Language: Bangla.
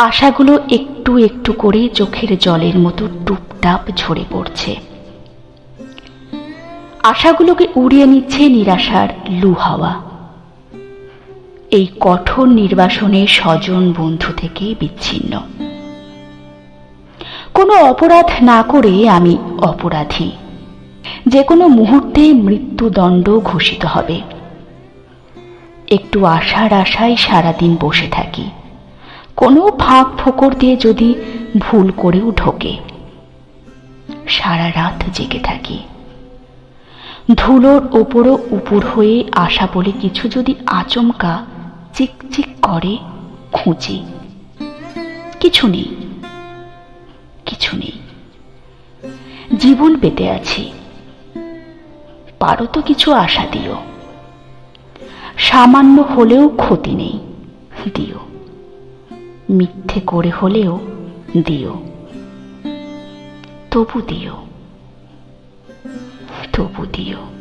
আশাগুলো একটু একটু করে চোখের জলের মতো টুপটাপ ঝরে পড়ছে। আশাগুলোকে উড়িয়ে নিচ্ছে নিরাশার লু হাওয়া। এই কঠোর নির্বাসনে স্বজন বন্ধু থেকে বিচ্ছিন্ন। কোনো অপরাধ না করে আমি অপরাধী। যে কোনো মুহূর্তে মৃত্যুদণ্ড ঘোষিত হবে। একটু আশার আশায় সারাদিন বসে থাকি। কোনো ফাঁক ফোকর দিয়ে যদি ভুল করেও ঢোকে। সারা রাত জেগে থাকি। ধুলোর ওপরও উপর হয়ে আসা বলে কিছু যদি আচমকা চিকচিক করে, খুঁজি। কিছু নেই। কিছু নেই। জীবন পেতে আছি। পারো তো কিছু আশা দিও। সামান্য হলেও ক্ষতি নেই। দিও। মিথ্যে করে হলেও দিও। তবু দিও। তবু দিও।